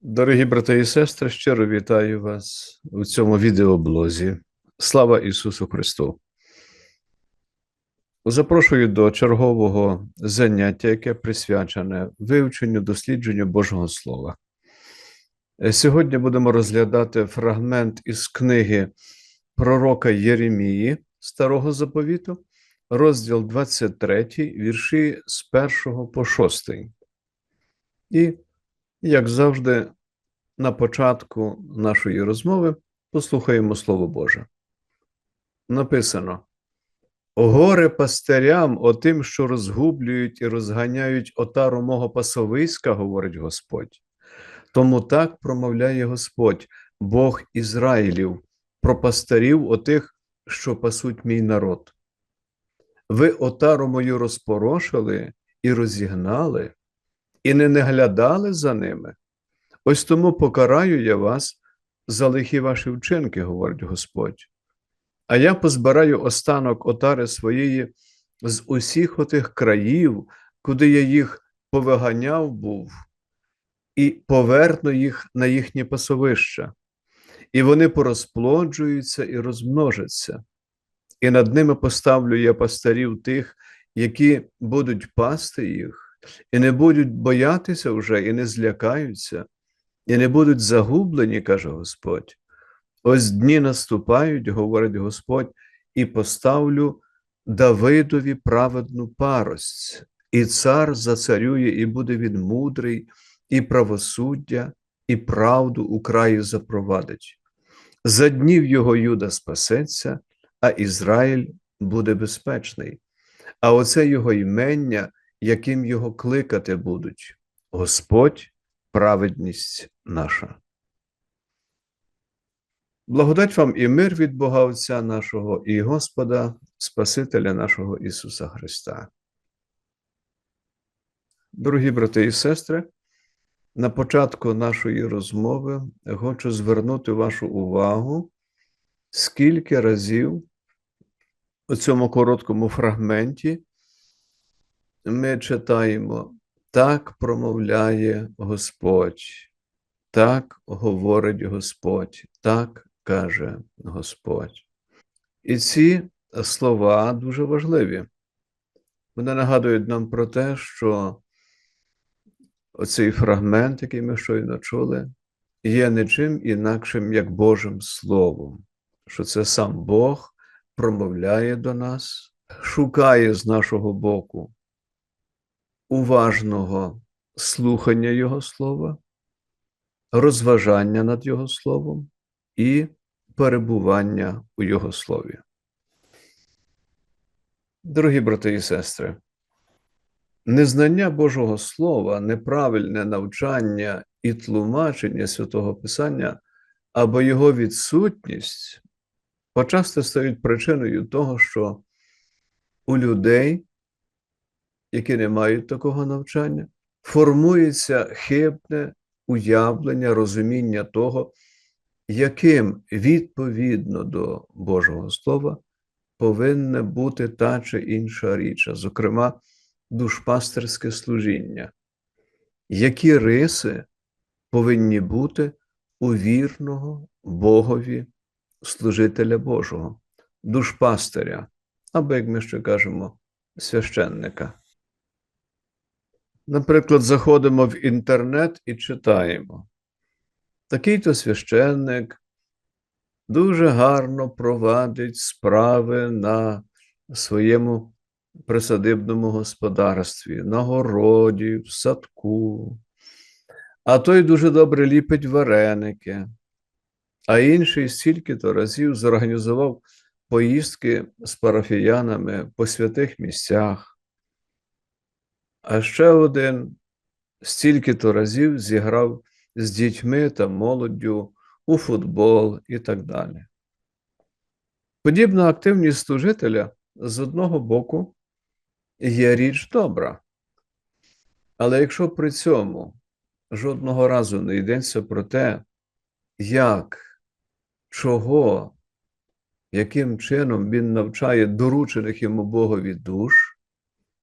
Дорогі брати і сестри, щиро вітаю вас у цьому відеоблозі. Слава Ісусу Христу! Запрошую до чергового заняття, яке присвячене вивченню, дослідженню Божого Слова. Е, Сьогодні будемо розглядати фрагмент із книги пророка Єремії Старого Заповіту, розділ 23, вірші з 1 по 6. І як завжди, на початку нашої розмови послухаємо Слово Боже. Написано: Горе пастирям, отим, що розгублюють і розганяють отару мого пасовиська, говорить Господь. Тому так промовляє Господь, Бог Ізраїлів, про пастирів отих, що пасуть мій народ. Ви отару мою розпорошили і розігнали, і не наглядали за ними. Ось тому покараю я вас за лихі ваші вчинки, говорить Господь. А я позбираю останок отари своєї з усіх отих країв, куди я їх повиганяв був, і поверну їх на їхнє пасовища, і вони порозплоджуються і розмножаться, і над ними поставлю я пастарів тих, які будуть пасти їх і не будуть боятися вже, і не злякаються, і не будуть загублені, каже Господь. Ось дні наступають, говорить Господь, і поставлю Давидові праведну парость, і цар зацарює, і буде він мудрий, і правосуддя, і правду у краї запровадить. За днів його Юда спасеться, а Ізраїль буде безпечний. А оце його імення яким його кликати будуть Господь, праведність наша. Благодать вам і мир від Бога Отця нашого і Господа, Спасителя нашого Ісуса Христа. Дорогі брати і сестри, на початку нашої розмови хочу звернути вашу увагу, скільки разів у цьому короткому фрагменті ми читаємо, так промовляє Господь, так говорить Господь, так каже Господь. І ці слова дуже важливі. Вони нагадують нам про те, що оцей фрагмент, який ми щойно чули, є нічим інакшим, як Божим Словом, що це сам Бог промовляє до нас, шукає з нашого боку уважного слухання Його слова, розважання над Його Словом і перебування у Його слові. Дорогі брати і сестри, незнання Божого Слова, неправильне навчання і тлумачення святого Писання або його відсутність почасти стають причиною того, що у людей які не мають такого навчання, формується хибне уявлення, розуміння того, яким відповідно до Божого Слова повинна бути та чи інша річ, зокрема, душпастерське служіння. Які риси повинні бути у вірного Богові служителя Божого, душпастиря, або, як ми ще кажемо, священника. Наприклад, заходимо в інтернет і читаємо. Такий-то священник дуже гарно провадить справи на своєму присадибному господарстві, на городі, в садку, а той дуже добре ліпить вареники, а інший стільки-то разів зорганізував поїздки з парафіянами по святих місцях а ще один стільки-то разів зіграв з дітьми та молоддю у футбол і так далі. Подібна активність служителя з одного боку є річ добра. Але якщо при цьому жодного разу не йдеться про те, як, чого, яким чином він навчає доручених йому Богові душ,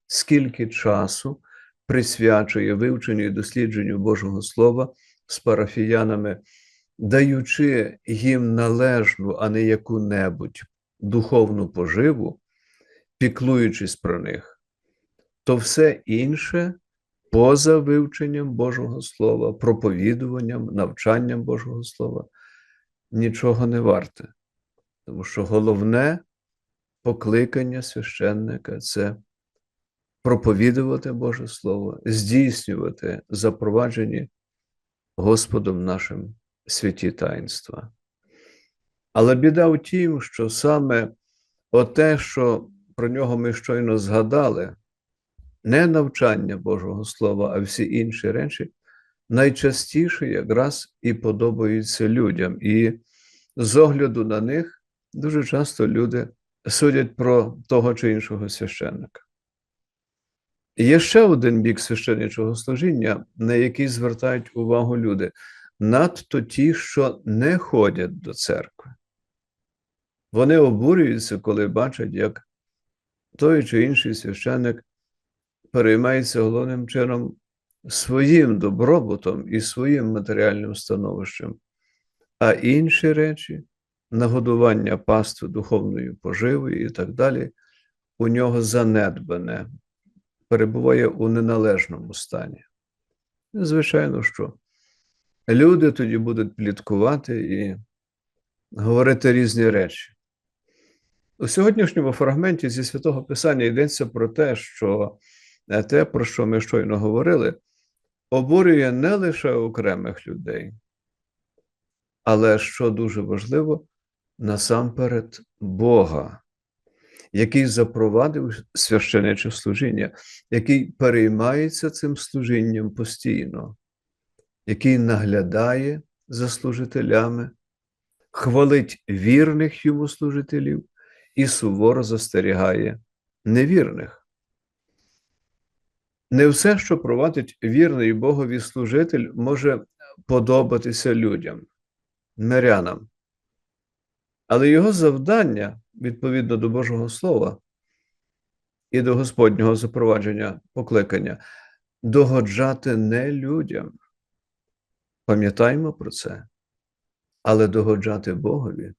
скільки часу присвячує вивченню і дослідженню Божого Слова, з парафіянами, даючи їм належну, а не яку-небудь духовну поживу, піклуючись про них, то все інше поза вивченням Божого Слова, проповідуванням, навчанням Божого Слова, нічого не варте. Тому що головне покликання священника це проповідувати Боже Слово, здійснювати запроваджені Господом нашим святі таїнства. Але біда в тім, що саме оте, що про нього ми щойно згадали, не навчання Божого Слова, а всі інші речі, найчастіше якраз і подобаються людям. І з огляду на них дуже часто люди судять про того чи іншого священника. Є ще один бік священничого служіння, на який звертають увагу люди, надто ті, що не ходять до церкви. Вони обурюються, коли бачать, як той чи інший священник переймається головним чином своїм добробутом і своїм матеріальним становищем, а інші речі, нагодування пастви духовною поживою і так далі, у нього занедбане, перебуває у неналежному стані. Звичайно, що люди тоді будуть пліткувати і говорити різні речі. У сьогоднішньому фрагменті зі святого Писання йдеться про те, що те, про що ми щойно говорили, обурює не лише окремих людей, але що дуже важливо, насамперед Бога, який запровадив священиче служіння, який переймається цим служінням постійно, який наглядає за служителями, хвалить вірних йому служителів і суворо застерігає невірних. Не все, що провадить вірний Богові служитель, може подобатися людям, мирянам. Але його завдання, відповідно до Божого Слова і до Господнього запровадження покликання, догоджати не людям. Пам'ятаємо про це, але догоджати Богові,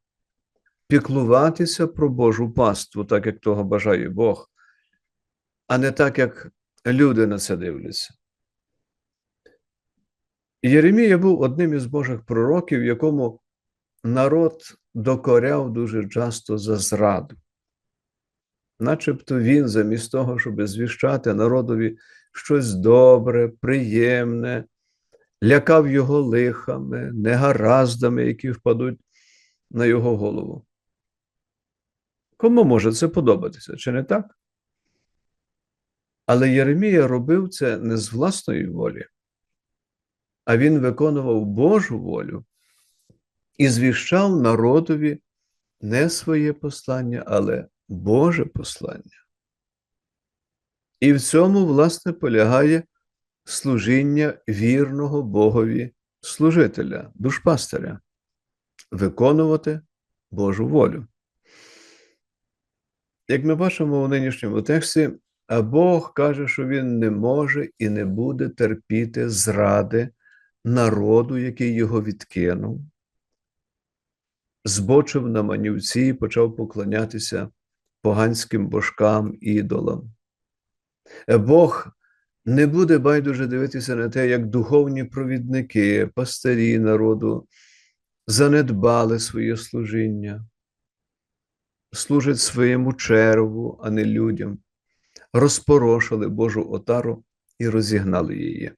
піклуватися про Божу паству, так як того бажає Бог, а не так, як люди на це дивляться. Єремія був одним із Божих пророків, якому народ докоряв дуже часто за зраду. Начебто він, замість того, щоб звіщати народові щось добре, приємне, лякав його лихами, негараздами, які впадуть на його голову. Кому може це подобатися, чи не так? Але Єремія робив це не з власної волі, а він виконував Божу волю і звіщав народові не своє послання, але Боже послання. І в цьому, власне, полягає служіння вірного Богові служителя, душпастиря, виконувати Божу волю. Як ми бачимо у нинішньому тексті, а Бог каже, що Він не може і не буде терпіти зради народу, який його відкинув, збочив на манівці і почав поклонятися поганським божкам, ідолам. Бог не буде байдуже дивитися на те, як духовні провідники, пастирі народу занедбали своє служіння, служать своєму черву, а не людям, розпорошили Божу отару і розігнали її.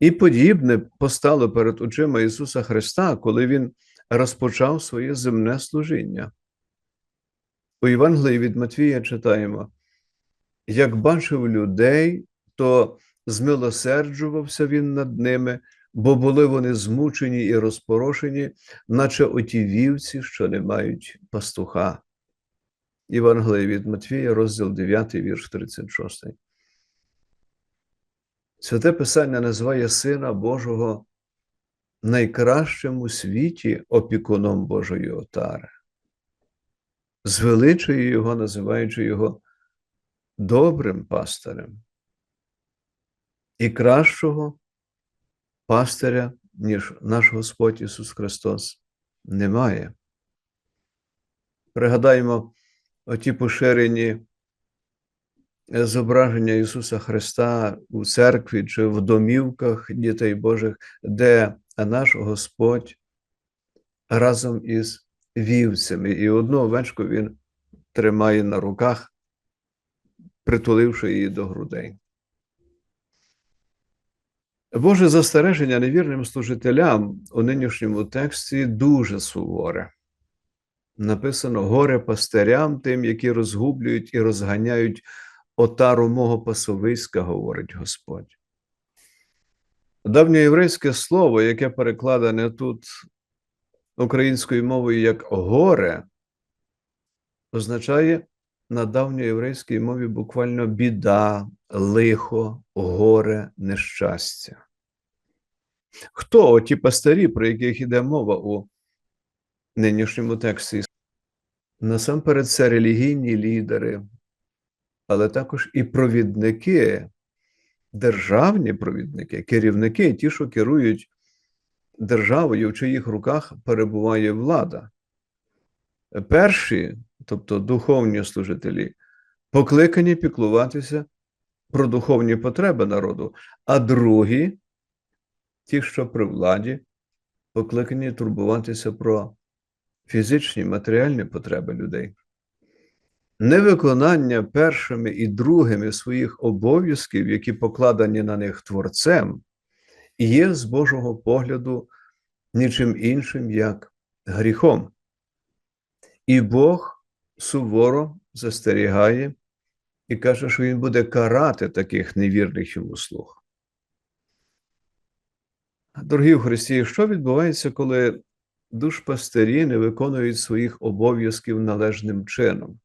І подібне постало перед очима Ісуса Христа, коли Він розпочав своє земне служіння. У Євангелії від Матвія читаємо: як бачив людей, то змилосерджувався він над ними, бо були вони змучені і розпорошені, наче оті вівці, що не мають пастуха. Євангелія від Матвія, розділ 9, вірш 36. Святе Писання називає Сина Божого найкращим у світі опікуном Божої отари. Звеличує його, називаючи його добрим пастирем. І кращого пастиря, ніж наш Господь Ісус Христос, немає. Пригадаємо оті поширені зображення Ісуса Христа у церкві чи в домівках дітей Божих, де наш Господь разом із вівцями, і одну овечку Він тримає на руках, притуливши її до грудей. Боже застереження невірним служителям у нинішньому тексті дуже суворе. Написано горе пастирям тим, які розгублюють і розганяють отару мого пасовиська, говорить Господь. Давньоєврейське слово, яке перекладене тут українською мовою як горе, означає на давньоєврейській мові буквально біда, лихо, горе, нещастя. Хто оті пастирі, про яких йде мова у нинішньому тексті? Насамперед, це релігійні лідери, але також і провідники, державні провідники, керівники, ті, що керують державою, в чиїх руках перебуває влада. Перші, тобто духовні служителі, покликані піклуватися про духовні потреби народу, а другі, ті, що при владі, покликані турбуватися про фізичні матеріальні потреби людей. Невиконання першими і другими своїх обов'язків, які покладені на них творцем, є з Божого погляду нічим іншим, як гріхом. І Бог суворо застерігає і каже, що Він буде карати таких невірних йому слуг. Дорогі в Христі, що відбувається, коли душпастирі не виконують своїх обов'язків належним чином?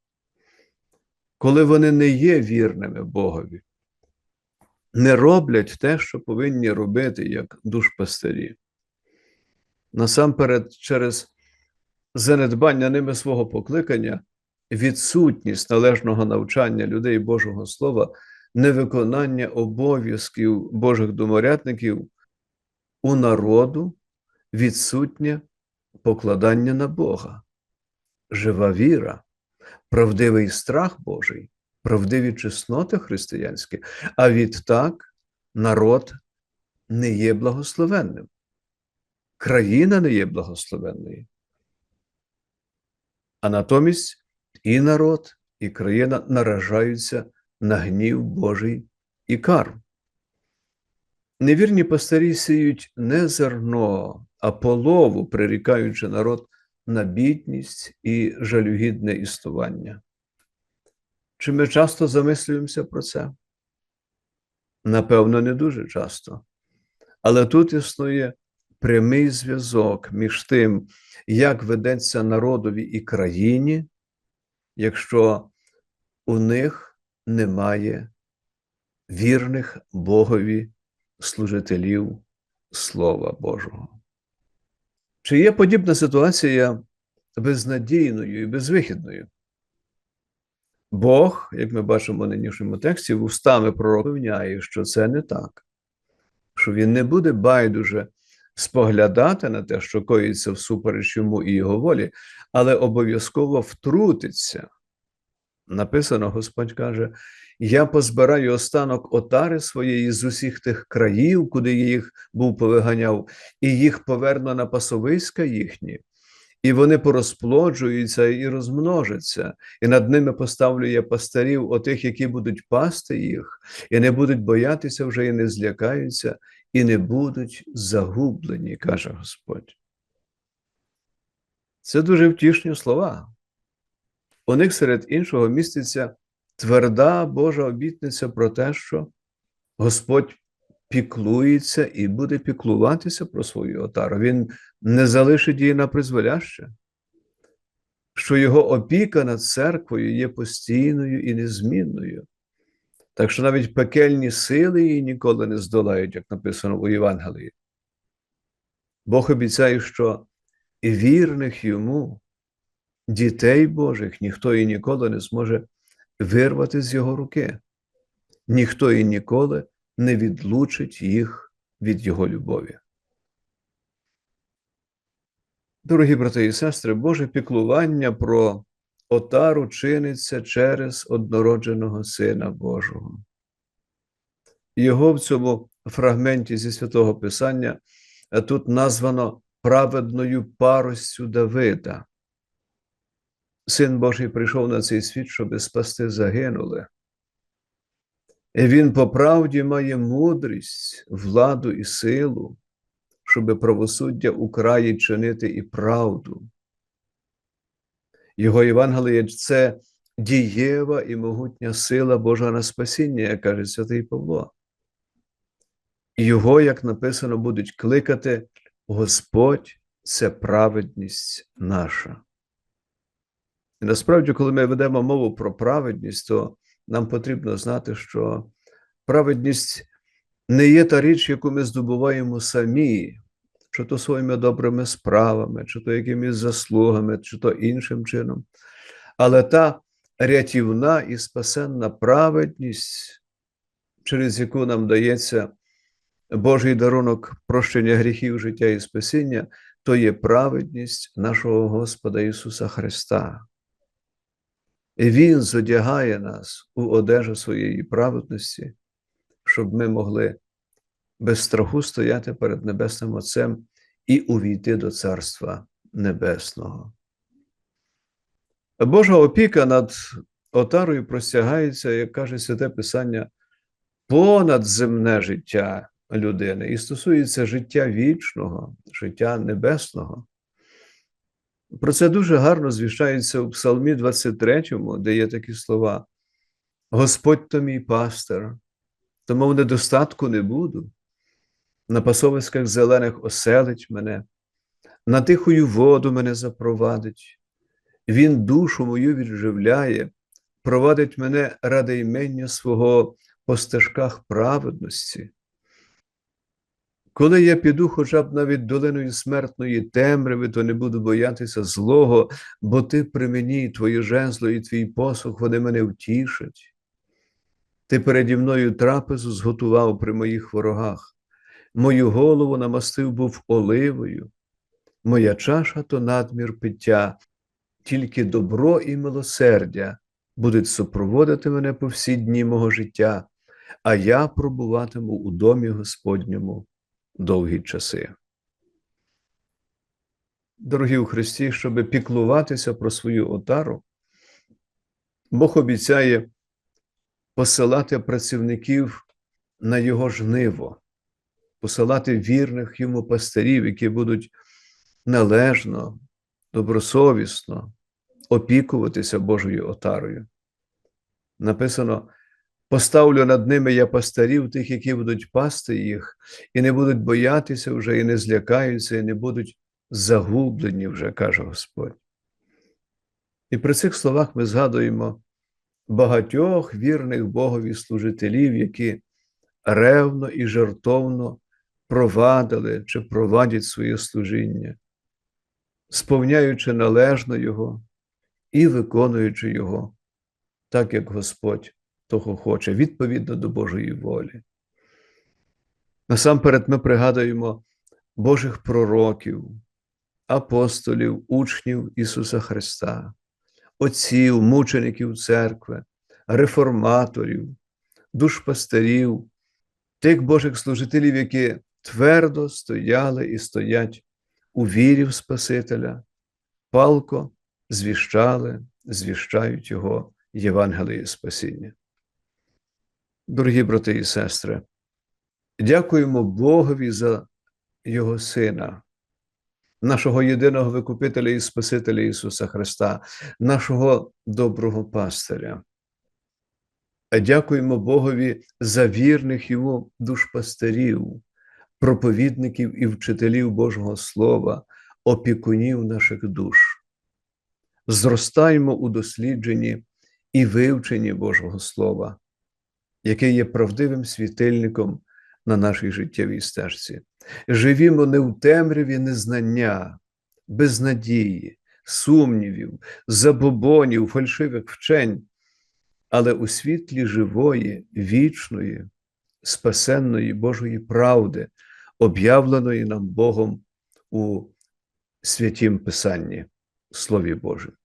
Коли вони не є вірними Богові, не роблять те, що повинні робити, як душпастирі. Насамперед, через занедбання ними свого покликання, відсутність належного навчання людей Божого Слова, невиконання обов'язків Божих доморядників у народу відсутнє покладання на Бога, жива віра, правдивий страх Божий, правдиві чесноти християнські, а відтак народ не є благословенним. Країна не є благословенною. А натомість і народ, і країна наражаються на гнів Божий і кару. Невірні пастирі сіють не зерно, а полову, прирікаючи народ на бідність і жалюгідне існування. Чи ми часто замислюємося про це? Напевно, не дуже часто. Але тут існує прямий зв'язок між тим, як ведеться народові і країні, якщо у них немає вірних Богові служителів Слова Божого. Чи є подібна ситуація безнадійною і безвихідною? Бог, як ми бачимо в нинішньому тексті, вустами пророковняє, що це не так, що він не буде байдуже споглядати на те, що коїться всупереч йому і його волі, але обов'язково втрутиться. Написано, Господь каже: Я позбираю останок отари своєї з усіх тих країв, куди я їх був повиганяв, і їх поверну на пасовиська їхні, і вони порозплоджуються і розмножаться, і над ними поставлю я пастирів, отих, які будуть пасти їх, і не будуть боятися вже і не злякаються, і не будуть загублені, каже Господь. Це дуже втішні слова. У них серед іншого міститься тверда Божа обітниця про те, що Господь піклується і буде піклуватися про свою отару. Він не залишить її на призволяще, що його опіка над церквою є постійною і незмінною. Так що навіть пекельні сили її ніколи не здолають, як написано у Євангелії. Бог обіцяє, що і вірних йому, дітей Божих, ніхто і ніколи не зможе вирвати з його руки, ніхто і ніколи не відлучить їх від Його любові. Дорогі брати і сестри, Боже піклування про отару чиниться через однородженого Сина Божого. Його в цьому фрагменті зі святого Писання тут названо праведною паростю Давида. Син Божий прийшов на цей світ, щоб спасти загинули. І Він по правді має мудрість, владу і силу, щоб правосуддя у краї чинити і правду. Його Євангеліє це дієва і могутня сила Божа на спасіння, як каже святий Павло. Його, як написано, будуть кликати Господь це праведність наша. І насправді, коли ми ведемо мову про праведність, то нам потрібно знати, що праведність не є та річ, яку ми здобуваємо самі, чи то своїми добрими справами, чи то якимись заслугами, чи то іншим чином. Але та рятівна і спасенна праведність, через яку нам дається Божий дарунок прощення гріхів, життя і спасіння, то є праведність нашого Господа Ісуса Христа. Він зодягає нас у одежу своєї праведності, щоб ми могли без страху стояти перед Небесним Отцем і увійти до Царства Небесного. Божа опіка над отарою простягається, як каже Святе Писання, понад земне життя людини і стосується життя вічного, життя небесного. Про це дуже гарно звіщається у Псалмі 23, де є такі слова: Господь то мій пастир, тому в недостатку не буду, на пасовиськах зелених оселить мене, на тихою воду мене запровадить, Він душу мою відживляє, провадить мене ради імення свого по стежках праведності. Коли я піду хоча б навіть долиною смертної темряви, то не буду боятися злого, бо ти при мені, твоє жезло і твій посух, вони мене втішать. Ти переді мною трапезу зготував при моїх ворогах, мою голову намастив був оливою, моя чаша то надмір пиття, тільки добро і милосердя будуть супроводити мене по всі дні мого життя, а я пробуватиму у домі Господньому довгі часи. Дорогі у Христі, щоб піклуватися про свою отару, Бог обіцяє посилати працівників на Його жниво, посилати вірних йому пастирів, які будуть належно, добросовісно опікуватися Божою отарою. Написано, Поставлю над ними я пастарів, тих, які будуть пасти їх, і не будуть боятися вже, і не злякаються, і не будуть загублені вже, каже Господь. І при цих словах ми згадуємо багатьох вірних Богові служителів, які ревно і жартовно провадили чи провадять своє служіння, сповняючи належно Його і виконуючи Його, так як Господь того хоче, відповідно до Божої волі. Насамперед ми пригадуємо Божих пророків, апостолів, учнів Ісуса Христа, отців, мучеників церкви, реформаторів, душпастерів, тих Божих служителів, які твердо стояли і стоять у вірі в Спасителя, палко звіщали, звіщають Його Євангеліє Спасіння. Дорогі брати і сестри, дякуємо Богові за Його Сина, нашого єдиного Викупителя і Спасителя Ісуса Христа, нашого доброго пастиря. Дякуємо Богові за вірних Йому душпастирів, проповідників і вчителів Божого Слова, опікунів наших душ. Зростаємо у дослідженні і вивченні Божого Слова який є правдивим світильником на нашій життєвій стежці. Живімо не в темряві незнання, безнадії, сумнівів, забобонів, фальшивих вчень, але у світлі живої, вічної, спасенної Божої правди, об'явленої нам Богом у святім Писанні, Слові Божому.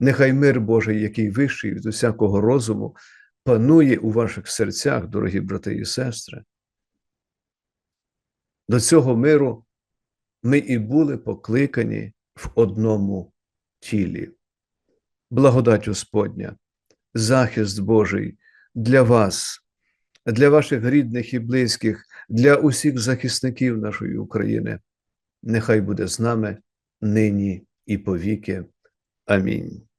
Нехай мир Божий, який вищий від усякого розуму, панує у ваших серцях, дорогі брати і сестри. До цього миру ми і були покликані в одному тілі. Благодать Господня, захист Божий для вас, для ваших рідних і близьких, для усіх захисників нашої України. Нехай буде з нами нині і повіки. Амінь.